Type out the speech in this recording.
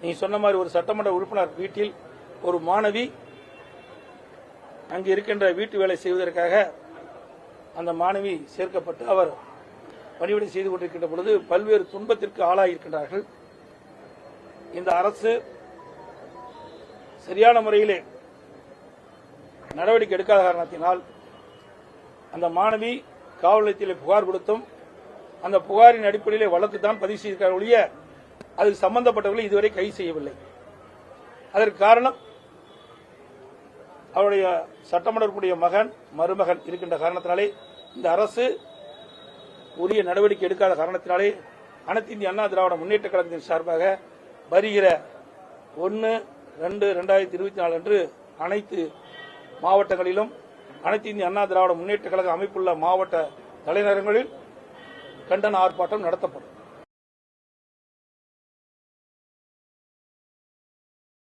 நீ சொன்ன மாதிரி ஒரு சட்டமன்ற உறுப்பினர் வீட்டில் ஒரு மாணவி அங்கு இருக்கின்ற வீட்டு வேலை செய்வதற்காக அந்த மாணவி சேர்க்கப்பட்டு அவர் பணிவிடை செய்து கொண்டிருக்கின்ற பொழுது பல்வேறு துன்பத்திற்கு ஆளாகியிருக்கின்றார்கள் இந்த அரசு சரியான முறையிலே நடவடிக்கை எடுக்காத காரணத்தினால் அந்த மாணவி காவல் நிலையத்தில் புகார் கொடுத்தும் அந்த புகாரின் அடிப்படையிலே வழக்கு தான் பதிவு செய்திருக்கிறார் ஒழிய அதில் சம்பந்தப்பட்டவர்களை இதுவரை கைது செய்யவில்லை. அதற்கு காரணம் அவருடைய சட்டமன்றக்கூடிய மகன் மருமகன் இருக்கின்ற காரணத்தினாலே இந்த அரசு உரிய நடவடிக்கை எடுக்காத காரணத்தினாலே அனைத்து இந்திய அண்ணா திராவிட முன்னேற்ற கழகத்தின் சார்பாக வருகிற ஒன்று ரெண்டு ரெண்டாயிரத்தி இருபத்தி நாலு அன்று அனைத்து மாவட்டங்களிலும் அனைத்து இந்திய அண்ணா திராவிட முன்னேற்ற கழக அமைப்புள்ள மாவட்ட தலைநகரங்களில் கண்டன ஆர்ப்பாட்டம் நடத்தப்படும்.